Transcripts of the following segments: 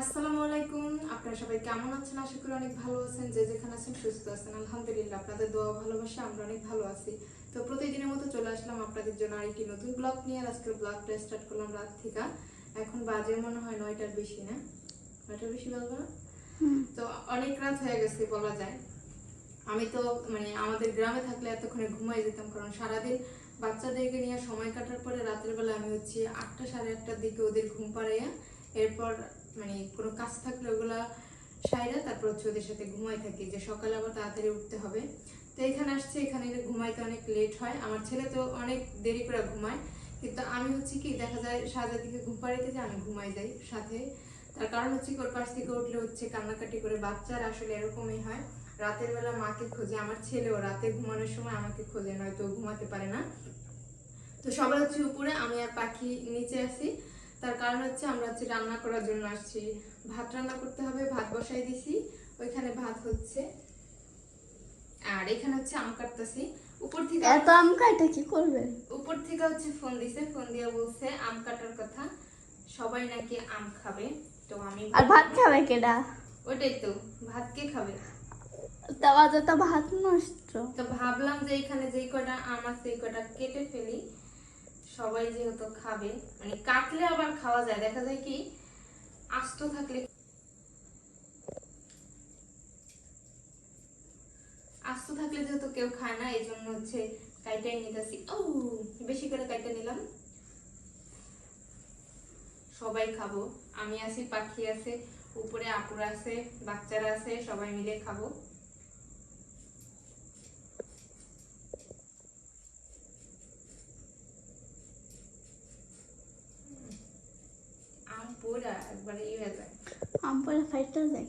আসসালামু আলাইকুম। আপনারা সবাই কেমন আছেন? আশা করি অনেক ভালো আছেন। যে যেখানে আছেন সুস্থ আছেন। আলহামদুলিল্লাহ আপনাদের দোয়া ভালোবাসা আমরা অনেক ভালো আছি। তো প্রতিদিনের মতো চলে আসলাম আপনাদের জন্য আরেকটি নতুন ব্লগ নিয়ে। আর ব্লগটা স্টার্ট করলাম রাত থেকে। এখন বাজে মনে হয় নয়টার বেশি না? নয়টার বেশি বলব না? তো অনেক রাত হয়ে গেছে বলা যায়। আমি তো মানে আমাদের গ্রামে থাকলে এতক্ষণে ঘুমাই যেতাম কারণ সারাদিন বাচ্চাদেরকে নিয়ে সময় কাটার পরে রাতের বেলা আমি হচ্ছে আটটা সাড়ে আটটার দিকে ওদের ঘুম পাড়াইয়া এরপর মানে কোনো কাজ থাকলে ওগুলা সাইরা তারপর হচ্ছে ওদের সাথে ঘুমাই থাকি, যে সকালে আবার তাড়াতাড়ি উঠতে হবে। তো এখানে আসছে, এখানে ঘুমাইতে অনেক লেট হয়। আমার ছেলে তো অনেক দেরি করে ঘুমায়। কিন্তু আমি হচ্ছে কি, দেখা যায় সাজার দিকে ঘুম পাড়াইতে যে আমি ঘুমাই যাই সাথে। তার কারণ হচ্ছে কি, ওর পাশ থেকে উঠলে হচ্ছে কান্নাকাটি করে বাচ্চার আসলে এরকমই হয়। রাতের বেলা মাকে খোঁজে আমার ছেলেও রাতে ঘুমানোর সময় আমাকে খোঁজে নয়তো ঘুমাতে পারে না। তো সবাই হচ্ছে উপরে আমি আর পাখি নিচে আছি। তার কারণ হচ্ছে আমরা হচ্ছে রান্না করার জন্য আসছি। ভাত রান্না করতে হবে ভাত বসাই দিছি ওইখানে ভাত হচ্ছে। আর এখানে হচ্ছে আম কাটতেছি। উপর থেকে এত আম কাটা কি করবে? উপর থেকে হচ্ছে ফোন দিছে ফোন দিয়ে বলছে আম কাটার কথা সবাই নাকি আম খাবে। তো আমি আর ভাত খাবে কেডা? ওইটাই তো ভাত কে খাবে? ভাবলাম যে এখানে যেই কটা আম আছে কটা কেটে ফেলি। সবাই যেহেতু খাবে মানে কাটলে আবার খাওয়া যায়। দেখা যায় কি, আস্ত থাকলে আস্ত থাকলে যেহেতু কেউ খায় না, এই জন্য হচ্ছে কাইটাই নিতেছি। ও বেশি করে কাইটা নিলাম। সবাই খাব। আমি আছি, পাখি আছে, উপরে আপুরা আছে, বাচ্চারা আছে, সবাই মিলে খাব আম পুরা একবারে ইয়ে হয়ে যায়। আম পরে ফাইটটা যায়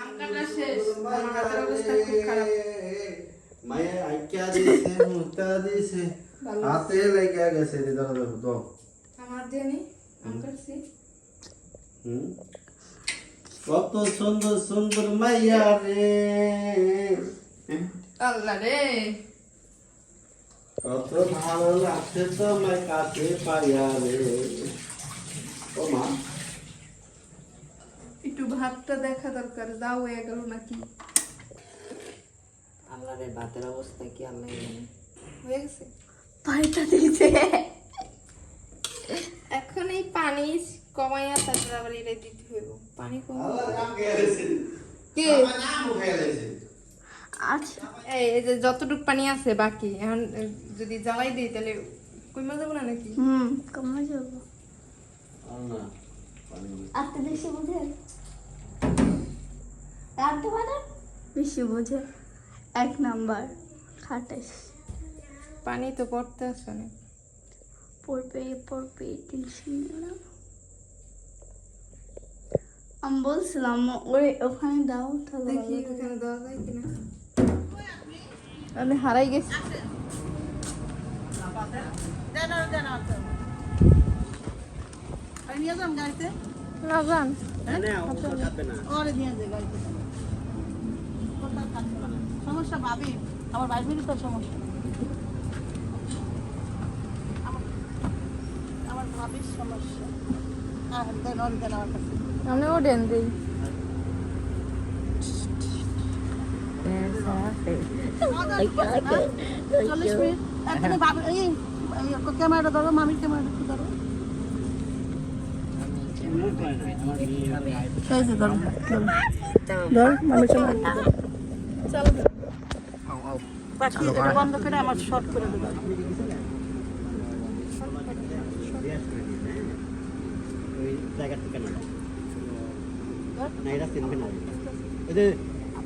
আম কাটা শেষ। আমার হাতের অবস্থা খুব খারাপ। মায়ের আইকা দিছে মুতা দিছে হাতে লেগে গেছে রে দাদা দাদা তো আমার দিয়ে আম কাটছি হুম? কত সুন্দর সুন্দর মাইয়া রে। আল্লাহ রে। কত ভালো লাগছে তো মাই কাছে পাইয়া রে। ও মা একটু ভাতটা দেখা দরকার দাও হয়ে গেল নাকি? আল্লাহ রে ভাতের অবস্থা কি আল্লাহ হয়ে গেছে? ফাইটটা দিয়েছে। এখন এই পানি কমাইয়া তারপর আবার এটা দিতে হইব। পানি কাম কে? হয়ে আচ্ছা। এই যে যতটুকু পানি আছে বাকি এখন যদি জ্বালাই দিই তাহলে কইমা যাব না নাকি? হুম কমে যাব। আপনি বেশি বুঝেন রাখতে পারেন বেশি বুঝে। এক নাম্বার খাটাইস পানি তো পড়তে আসে না পড়বে পড়বে টেনশন নিলাম আমি বলছিলাম ওই ওখানে দাও তাহলে দেখি ওখানে দেওয়া যায় কিনা। আমি হারাই গেছি। না যান। সমস্যা ভাবি আমার বাইবেরই তো সমস্যা। আমার- আমার ভাবির সমস্যা। দেন দেন আমার কাছে। আমি ওডেন দিই। চল্লিশ মিনিট। ক্যামেরাটা ধরো মামির ক্যামেরাটা ধরো এই যে ধরো ধরো। ধর মামির ক্যামেরাটা ধরো। পাখি এটা আমার শর্ট করে দেবো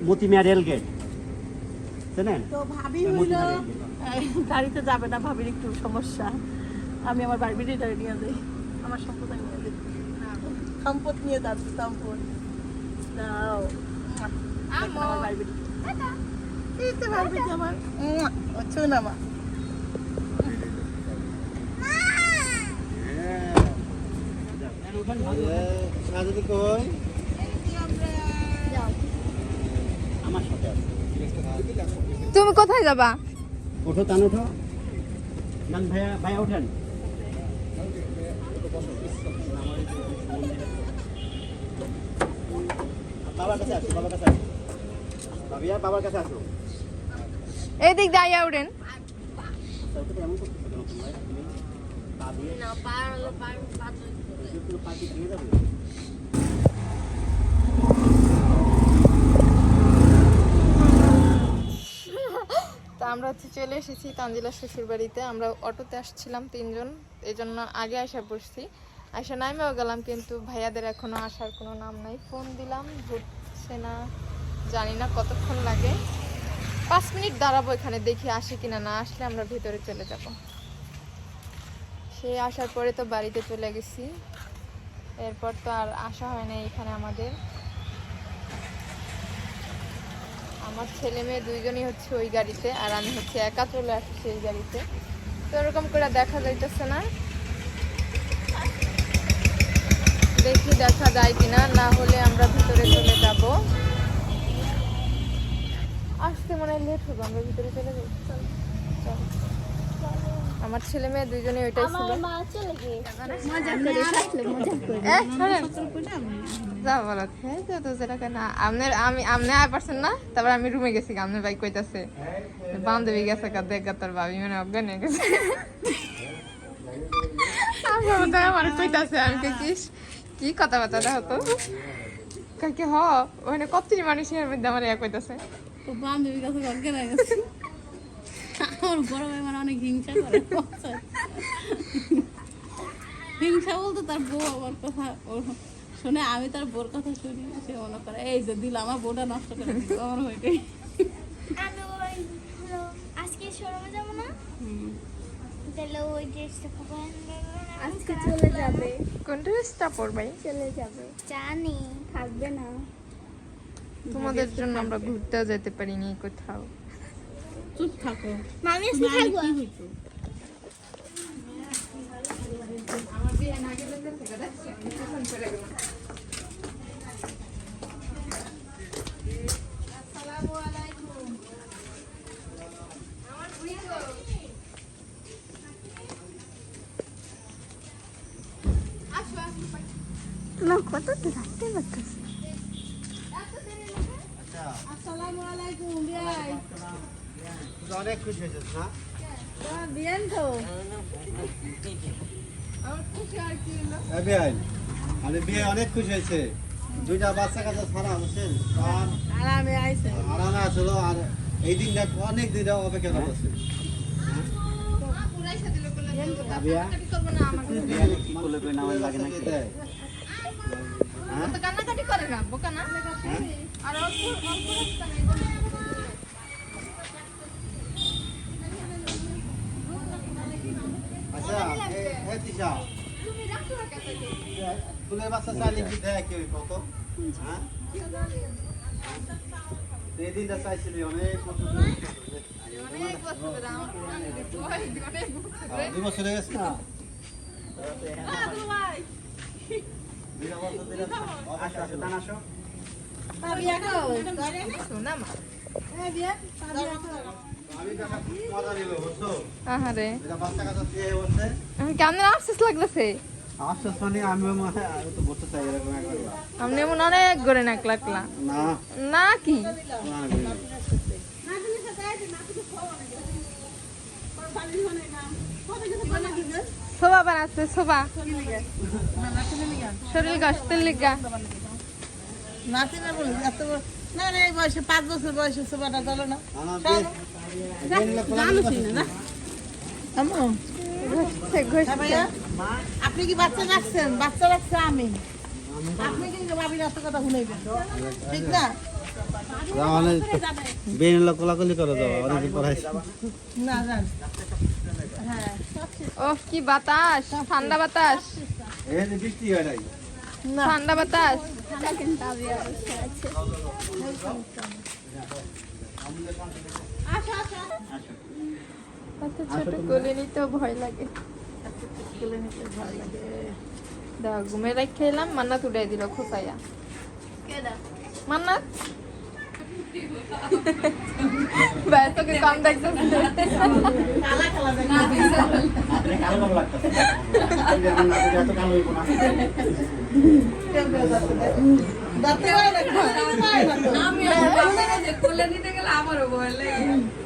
মতিমিয়া রেল গেট তো ভাবি গাড়িতে যাবে না ভাবির একটু সমস্যা। আমি আমার বাড়ির নিয়ে যাই। আমার সম্পদ আমি নিয়ে যাচ্ছি সম্পদ দাও আমার বাড়ির এই তো বাড়ির আমার হচ্ছে না মা সাজাতে কই আমার সাথে আছে তুমি কোথায় যাবা ওঠো তান ওঠো ভাইয়া ভাইয়া ওঠেন বাবার কাছে আসো বাবার কাছে আসো ভাবিয়া বাবার কাছে আসো এই দিক দাইয়া উঠেন তারপরে তো এমন করতেছো কেন তোমরা? তুমি পা দিয়ে না পার হলো পার পার পুরো পা দিয়ে ভেঙে যাবে তো আমরা হচ্ছে চলে এসেছি তানজিলা শ্বশুর বাড়িতে আমরা অটোতে আসছিলাম তিনজন এই জন্য আগে আসা বসছি। আসা নামেও গেলাম, কিন্তু ভাইয়াদের এখনও আসার কোনো নাম নাই। ফোন দিলাম, ধরছে না, জানি না কতক্ষণ লাগে। পাঁচ মিনিট দাঁড়াবো এখানে, দেখি আসে কিনা না আসলে আমরা ভিতরে চলে যাব। সে আসার পরে তো বাড়িতে চলে গেছি। এরপর তো আর আসা হয় না এখানে আমাদের। আমার ছেলে মেয়ে দুইজনই হচ্ছে ওই গাড়িতে, আর আমি হচ্ছে একা চলে আসছি এই গাড়িতে। তো এরকম করে দেখা যাইতেছে না। দেখি দেখা যায় কিনা না হলে আমরা ভিতরে চলে যাব। আসতে মনে হয় লেট হবে আমরা ভিতরে চলে। চল। আমার ছেলে মেয়ে দুইজনই ওইটাই ছিল আমার মা চলে গিয়েছে। মজা করে থাকলে মজা করে। এ, শোনেন। যা বলত হ্যাঁ তো তো যেটা কেন আপনার আমি আপনি আয় পারছেন না? তারপর আমি রুমে গেছি আপনার ভাই কইতাছে বান্ধবী গেছে কা দেখ তোর ভাবি মানে অজ্ঞান হয়ে গেছে। আমার কইতাছে আমি কই কি কথাবার্তা দেখো তো। কাকে হ ওখানে কতটি মানুষের মধ্যে আমার ইয়া বান্ধবীর কাছে অজ্ঞান গেছে। আমার বড় ভাই মানে অনেক হিংসা করে হিংসা বলতে তার বউ আমার কথা ও- শুনে আমি তার বোর কথা শুনি সে মনে করে এই যে দিল আমার বউটা নষ্ট করে দিল আমার হইটাই আজকে শোরুমে যাব না? তাহলে ওই ড্রেসটা চলে যাবে। কোন ড্রেসটা পরবে? চলে যাবে। জানি থাকবে না। তোমাদের জন্য আমরা ঘুরতে যেতে পারিনি কোথাও। চুপ থাকো। মামি আসলে থাকব? আমার বিয়ে না গেলে আসসালামু আলাইকুম বিয়াই অনেক খুশি হয়েছিস না বিয়ান তো বিয়াই আমি বিয়ে অনেক খুশি হয়েছে দুইটা বাচ্চা কাছে ছাড়া বুঝছেন আর আরামে আইছে আরামে আসলো আর এই দিনটা অনেক দিন অপেক্ষা করতেছে কি করলে কই নামাজ লাগে নাকি হ্যাঁ কান্নাকাটি করে না বোকা না? হ্যাঁ? আর অল্প অল্প ফুলের বাচ্চা চাইলে কি দেয় কেউ কত। হ্যাঁ? এই দিনটা চাইছিলি অনেক বছর অনেক দুই বছর হয়ে গেছে না? কেমন আফসোস লাগতেছে? আপনি এমন অনেক করে নাক লাগলা। না কি? না, না, শোভা বানাচ্ছে শোভা। শরীর গাছতের লিগা। নাতিনা বল এত না না এই বয়সে পাঁচ বছর বয়সে চলে না। না, না, না? হ্যাঁ আপনি কি বাচ্চা রাখছেন? বাচ্চা রাখছে আমি। আপনি কিন্তু ভাবির এত কথা শুনাইবেন। ঠিক না? না, করে অনেকদিন পড়াইছি না জান হ্যাঁ ও কি বাতাস? ঠান্ডা বাতাস। হয় ঠান্ডা বাতাস। ছোট কোলে ভয় লাগে। ঘুমে রাখে মান্নাত উড়াই দিল খোসাইয়া মান্নাত? ব্যাস তোকে কম দেখছিস কালা কালা দেখে এটা কালো কালো লাগতেছে যেমন না এত কালো হইব না ধরতে পারে না পারে না তো। খুলে নিতে গেলে আমারও ভয় লাগে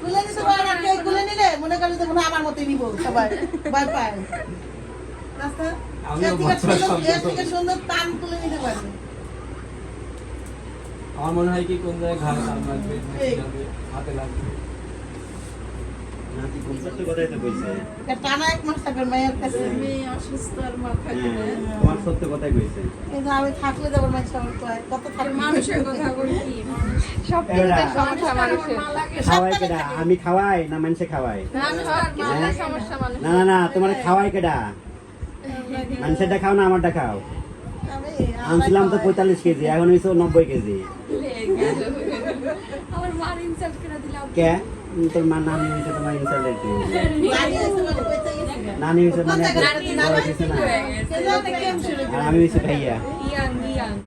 খুলে নিতে পারে না কেউ খুলে নিলে মনে করে যে মনে আমার মতোই নিবো সবাই ভয় পায় রাস্তা এর থেকে সুন্দর এর সুন্দর টান তুলে নিতে পারবে আমার মনে হয় কি কোন জায়গায় ঘাড়ে লাগবে হাতে লাগবে? টানা এক মাস থাকবে মায়ের কাছে। মেয়ে অসুস্থ আর হ্যাঁ, তোমার সত্য কথাই কইছে কিন্তু আমি থাকলে যাবার মাঝে সবার কয় কত থাকবে? মানুষের কথা বলি কি? সব কিছুতে সমস্যা মানুষের। খাওয়াই কেডা? আমি খাওয়াই না মানুষে খাওয়াই? মানুষ না না না তোমার খাওয়াই কেডা? মানুষেরটা খাও না আমারটা খাও। আনছিলাম তো পঁয়তাল্লিশ কেজি এখন হয়েছে নব্বই কেজি। কে? তোর মা নানি হয়েছে তোমার ইনসাল্ট নানি মানে হয়েছে মানে কোন জায়গায় বড় হয়েছে না কে জানে কেমন শুরু আর আমি হয়েছে ভাইয়া। ইয়াং ইয়াং।